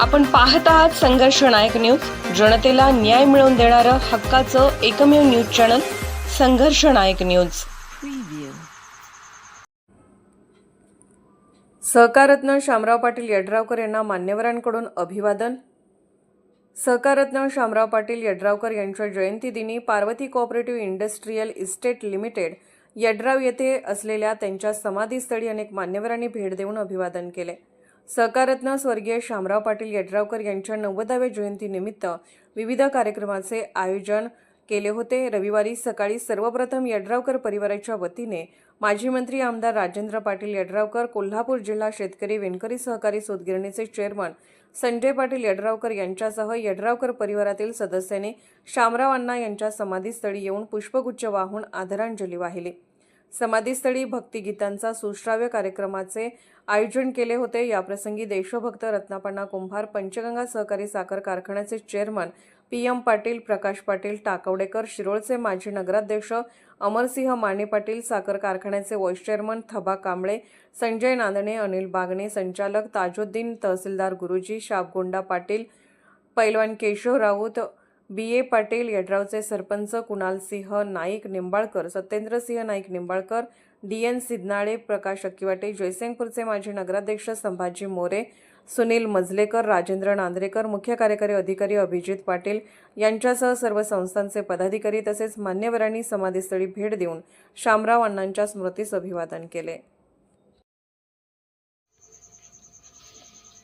आपण पाहत आहात संघर्ष नायक न्यूज. जनतेला न्याय मिळवून देणारं हक्काचं एकमेव news channel Sangharsh Nayak news. सहकारत्न Shamrao Patil Yadravkar यांना मान्यवरांकडून अभिवादन. सहकारत्न शामराव पाटील यड्रावकर यांच्या जयंतीदिनी Parvati cooperative industrial estate limited Yadrav येथे असलेल्या त्यांच्या समाधीस्थळी अनेक मान्यवरांनी भेट देऊन अभिवादन केले. सहकारत्न स्वर्गीय शामराव पाटील यड्रावकर यांच्या नव्वदाव्या जयंतीनिमित्त विविध कार्यक्रमाचे आयोजन केले होते. रविवारी सकाळी सर्वप्रथम यड्रावकर परिवाराच्या वतीने माजी मंत्री आमदार राजेंद्र पाटील यड्रावकर कोल्हापूर जिल्हा शेतकरी विणकरी सहकारी सूतगिरणीचे चेअरमन संजय पाटील यड्रावकर यांच्यासह यड्रावकर परिवारातील सदस्यांनी शामराव अण्णा यांच्या समाधीस्थळी येऊन पुष्पगुच्छ वाहून आदरांजली वाहिली. समाधीस्थळी भक्तिगीतांचा सुश्राव्य कार्यक्रमाचे आयोजन केले होते. याप्रसंगी देशभक्त रत्नापण्णा कुंभार पंचगंगा सहकारी साखर कारखान्याचे chairman P M Patil Prakash Patil Takawadekar शिरोळचे माजी नगराध्यक्ष अमरसिंह माने पाटील साखर कारखान्याचे व्हाईस चेअरमन थबा कांबळे संजय नांदणे अनिल बागणे संचालक ताजुद्दीन तहसीलदार गुरुजी शाबगोंडा पाटील पैलवान केशव राऊत बी. ए. पाटील यड्रावचे सरपंच कुणाल सिंह नाईक निंबाळकर सत्येंद्रसिंह नाईक निंबाळकर डी. एन. सिद्धनाळे प्रकाश अक्किवाटे जयसिंगपूरचे माजी नगराध्यक्ष संभाजी मोरे सुनील मजलेकर राजेंद्र नांद्रेकर मुख्य कार्यकारी अधिकारी अभिजित पाटील यांच्यासह सर्व संस्थांचे पदाधिकारी तसेच मान्यवरांनी समाधीस्थळी भेट देऊन शामराव अण्णांच्या स्मृतीस अभिवादन केले.